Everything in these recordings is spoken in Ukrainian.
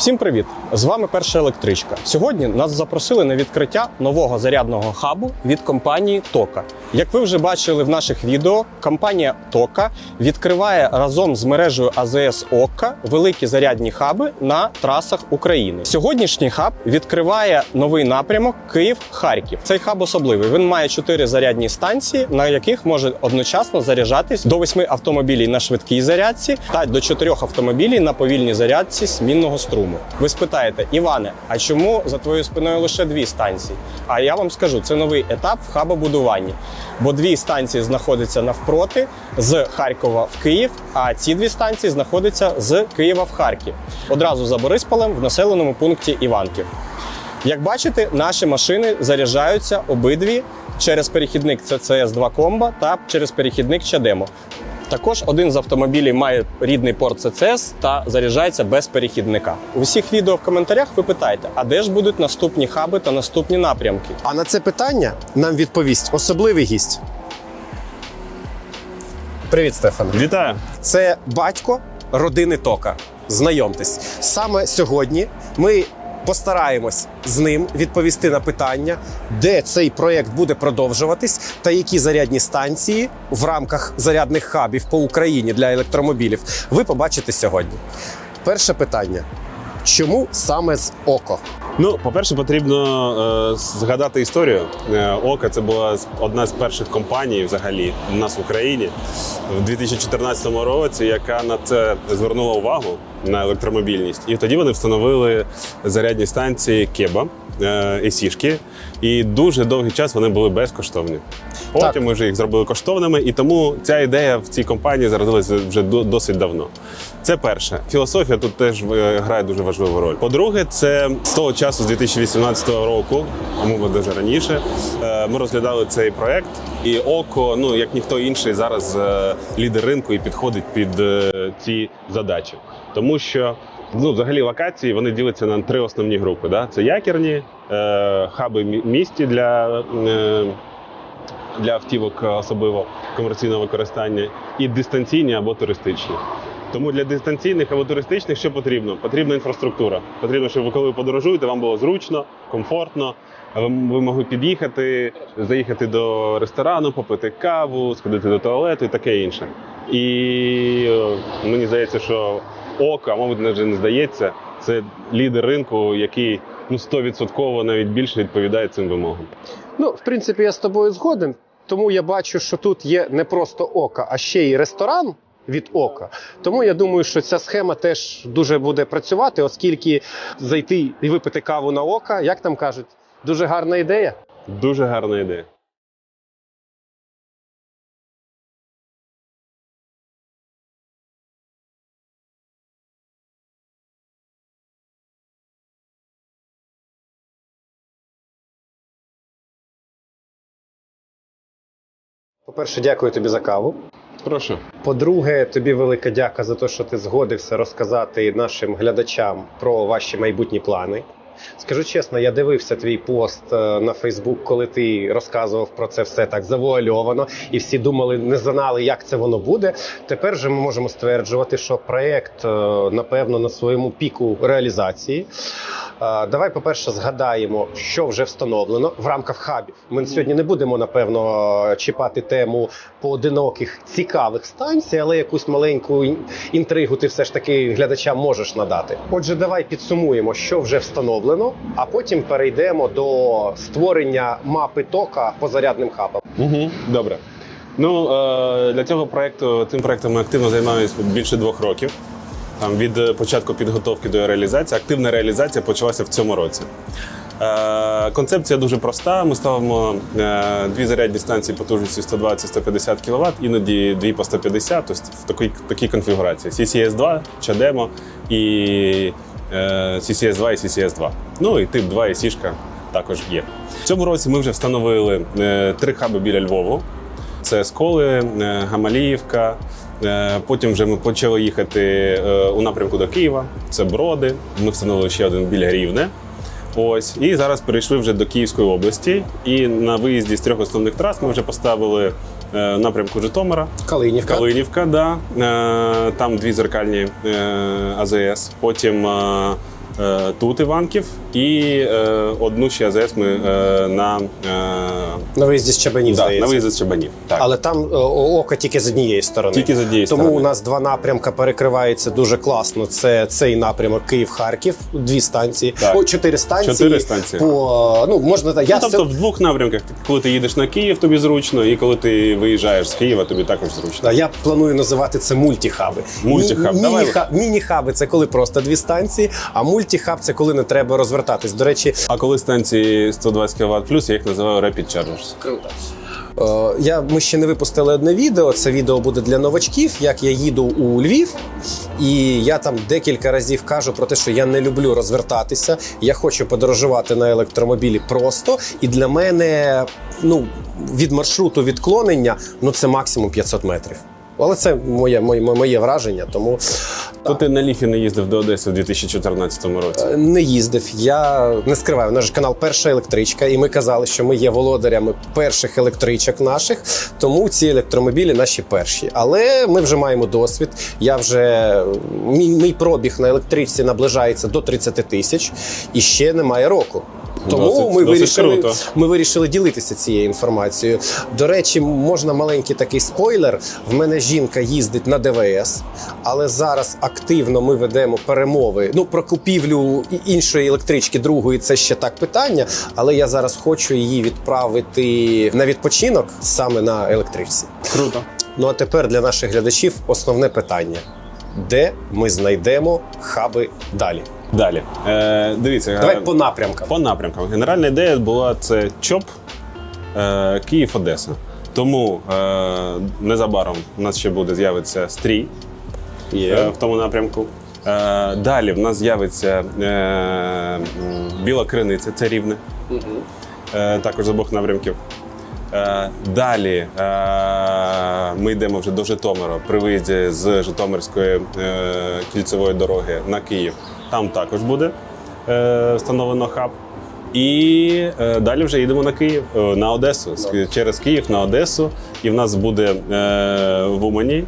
Всім привіт! З вами перша електричка. Сьогодні нас запросили на відкриття нового зарядного хабу від компанії Тока. Як ви вже бачили в наших відео, компанія Тока відкриває разом з мережею АЗС Окка великі зарядні хаби на трасах України. Сьогоднішній хаб відкриває новий напрямок Київ-Харків. Цей хаб особливий. Він має чотири зарядні станції, на яких може одночасно заряджатись до восьми автомобілів на швидкій зарядці та до чотирьох автомобілів на повільній зарядці змінного струму. Ви спитаєте, Іване, а чому за твоєю спиною лише дві станції? А я вам скажу, це новий етап в хабобудуванні. Бо дві станції знаходяться навпроти з Харкова в Київ, а ці дві станції знаходяться з Києва в Харків. Одразу за Борисполем в населеному пункті Іванків. Як бачите, наші машини заряджаються обидві через перехідник CCS 2 Combo та через перехідник Чадемо. Також один з автомобілів має рідний порт CCS та заряджається без перехідника. У всіх відео в коментарях ви питаєте, а де ж будуть наступні хаби та наступні напрямки? А на це питання нам відповість особливий гість. Привіт, Стефан. Вітаю! Це батько родини Тока. Знайомтесь. Саме сьогодні ми постараємось з ним відповісти на питання, де цей проєкт буде продовжуватись, та які зарядні станції в рамках зарядних хабів по Україні для електромобілів ви побачите сьогодні. Перше питання: чому саме з ОКО? Ну, по-перше, потрібно е, згадати історію. Е, Ока це була одна з перших компаній взагалі у нас в Україні в 2014 році, яка на це звернула увагу на електромобільність. І тоді вони встановили зарядні станції Кеба е, і дуже довгий час вони були безкоштовні. Потім Так. ми вже їх зробили коштовними, і тому ця ідея в цій компанії зародилася вже до- досить давно. Це перше. Філософія тут теж е, грає дуже важливу роль. По-друге, це з того часу, з 2018 року, а ми дуже раніше, е, ми розглядали цей проект. І око, ну як ніхто інший, зараз е, лідер ринку і підходить під ці задачі. Тому що ну, взагалі локації вони діляться на три основні групи. Да? Це якірні, е, хаби місті для. Е, для автівок е, особливо комерційного використання, і дистанційні або туристичні. Тому для дистанційних або туристичних що потрібно? Потрібна інфраструктура. Потрібно, щоб ви коли ви подорожуєте, вам було зручно, комфортно. Ви, могли під'їхати, заїхати до ресторану, попити каву, сходити до туалету і таке інше. І е, мені здається, що око, а мабуть, навіть не здається, це лідер ринку, який ну 100% навіть більше відповідає цим вимогам. Ну, в принципі, я з тобою згоден. Тому я бачу, що тут є не просто ока, а ще й ресторан від ока. Тому я думаю, що ця схема теж дуже буде працювати, оскільки зайти і випити каву на ока, як там кажуть, дуже гарна ідея. Дуже гарна ідея. По-перше, дякую тобі за каву. Прошу. По-друге, тобі велика дяка за те, що ти згодився розказати нашим глядачам про ваші майбутні плани. Скажу чесно, я дивився твій пост е, на Фейсбук, коли ти розказував про це все так завуальовано, і всі думали, не знали, як це воно буде. Тепер же ми можемо стверджувати, що проект, е, напевно, на своєму піку реалізації. Давай, по-перше, згадаємо, що вже встановлено в рамках хабів. Ми сьогодні не будемо, напевно, чіпати тему поодиноких цікавих станцій, але якусь маленьку інтригу ти все ж таки глядачам можеш надати. Отже, давай підсумуємо, що вже встановлено, а потім перейдемо до створення мапи тока по зарядним хабам. Угу, добре. Ну е, для цього проекту цим проектом ми активно займаємося більше двох років. Там від е, початку підготовки до реалізації. Активна реалізація почалася в цьому році. Е, концепція дуже проста. Ми ставимо е, дві зарядні станції потужністю 120-150 кВт, іноді дві по 150, тобто в такій, такій конфігурації. CCS 2, CHAdeMO і CCS 2 і CCS 2. Ну і тип 2 і сішка також є. В цьому році ми вже встановили три хаби біля Львову. Це Сколи, Гамаліївка. Е, Потім вже ми почали їхати е, у напрямку до Києва. Це Броди. Ми встановили ще один біля Рівне. Ось і зараз перейшли вже до Київської області. І на виїзді з трьох основних трас ми вже поставили е, напрямку Житомира. Калинівка. Калинівка, да. Там дві зеркальні АЗС. Потім тут Іванків, і е, одну ще АЗС ми е, на, е, На виїзді з Чабанів, да, здається. на виїзд з Чабанів. Так. Але там е, око тільки з однієї сторони. Тільки з однієї Тому сторони. у нас два напрямка перекриваються дуже класно. Це цей напрямок Київ-Харків, дві станції. Так. О, чотири станції. Чотири станції. По, ну, можна, я Ну, тобто в двох напрямках, коли ти їдеш на Київ, тобі зручно, і коли ти виїжджаєш з Києва, тобі також зручно. Да, Я планую називати це давай. міні-хаб- Міні-хаби це коли просто дві станції, а мультихаб це коли не треба розвертатись. До речі, А коли станції 120 кВт плюс, я їх називаю Rapid Chargers. Круто. Е, Я, ми ще не випустили одне відео. Це відео буде для новачків, як я їду у Львів. І я там декілька разів кажу про те, що я не люблю розвертатися. Я хочу подорожувати на електромобілі просто. І для мене ну, від маршруту відклонення ну, це максимум 500 метрів. Але це моє, моє, моє враження, тому То ти на ліфі не їздив до Одеси в 2014 році. Е, Не їздив. Я не скриваю. Наш канал перша електричка, і ми казали, що ми є володарями перших електричок наших. Тому ці електромобілі наші перші. Але ми вже маємо досвід. Я вже мій, мій пробіг на електричці наближається до 30 тисяч і ще немає року. Тому Досить- ми досить вирішили, круто. ми вирішили ділитися цією інформацією. До речі, можна маленький такий спойлер. В мене жінка їздить на ДВС, але зараз активно ми ведемо перемови. Ну про купівлю іншої електрички, другої це ще так питання. Але я зараз хочу її відправити на відпочинок саме на електричці. Круто. Ну а тепер для наших глядачів основне питання: де ми знайдемо хаби далі? Далі. Е, дивіться, Давай е, по напрямкам. по напрямкам. Генеральна ідея була це ЧОП е, Київ Одеса. Тому е, незабаром у нас ще буде з'явиться стрій е, в тому напрямку. Е, далі в нас з'явиться е, Біла Криниця, це рівне. Е, також з обох напрямків. Е, далі е, ми йдемо вже до Житомира при виїзді з Житомирської е, кільцевої дороги на Київ. Там також буде е, встановлено хаб. І е, далі вже їдемо на Київ, е, на Одесу, через Київ на Одесу. І в нас буде е, в Умані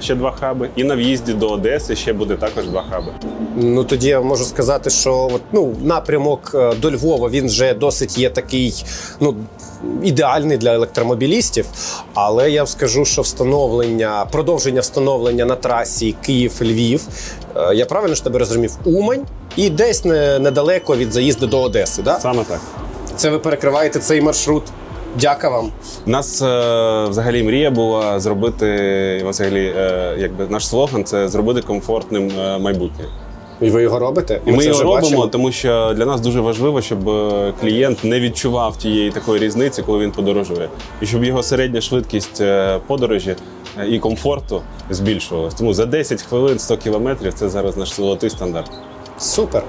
ще два хаби. І на в'їзді до Одеси ще буде також два хаби. Ну тоді я можу сказати, що от, ну, напрямок е, до Львова він вже досить є такий, ну. Ідеальний для електромобілістів, але я скажу, що встановлення, продовження встановлення на трасі Київ-Львів, е, я правильно ж тебе розумів, Умань і десь не, недалеко від заїзду до Одеси. Да? Саме так. Це ви перекриваєте цей маршрут. Дяка вам. У нас е, взагалі мрія була зробити взагалі, е, якби наш слоган це зробити комфортним е, майбутнє. І ви його робите? І ми це його вже робимо, бачимо. тому що для нас дуже важливо, щоб е, клієнт не відчував тієї такої різниці, коли він подорожує, і щоб його середня швидкість е, подорожі е, і комфорту збільшувалась. Тому за 10 хвилин 100 кілометрів це зараз наш золотий стандарт. Супер.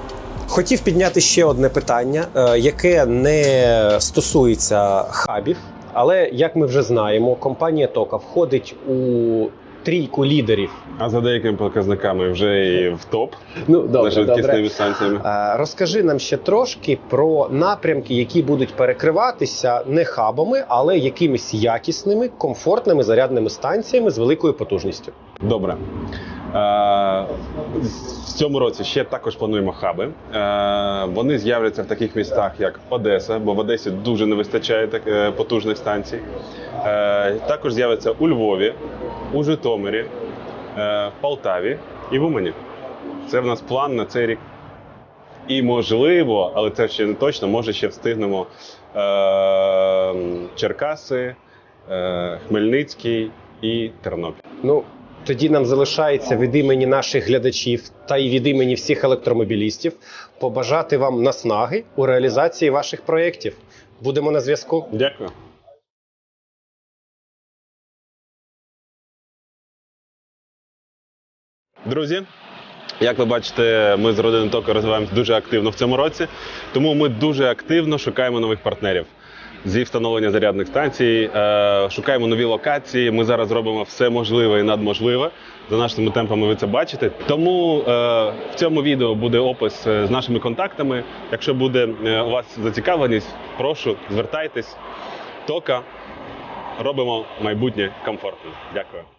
Хотів підняти ще одне питання, е, яке не стосується хабів. Але як ми вже знаємо, компанія Тока входить у трійку лідерів. А за деякими показниками вже і в топ Ну за швидкісними станціями. Е, Розкажи нам ще трошки про напрямки, які будуть перекриватися не хабами, але якимись якісними, комфортними зарядними станціями з великою потужністю. Добре. В цьому році ще також плануємо хаби. Вони з'являться в таких містах, як Одеса, бо в Одесі дуже не вистачає е, потужних станцій. Також з'явиться у Львові, у Житомирі, е, в Полтаві і в Умані. Це в нас план на цей рік. І можливо, але це ще не точно, може ще встигнемо е, Черкаси, Хмельницький і Тернопіль. Ну тоді нам залишається від імені наших глядачів та й від імені всіх електромобілістів побажати вам наснаги у реалізації ваших проєктів. Будемо на зв'язку. Дякую. Друзі, як ви бачите, ми з родиною Тока розвиваємося дуже активно в цьому році, тому ми дуже активно шукаємо нових партнерів зі встановлення зарядних станцій, е, шукаємо нові локації. Ми зараз робимо все можливе і надможливе. За нашими темпами ви це бачите. Тому е, в цьому відео буде опис е, з нашими контактами. Якщо буде у вас зацікавленість, прошу звертайтесь. Тока робимо майбутнє комфортним. Дякую.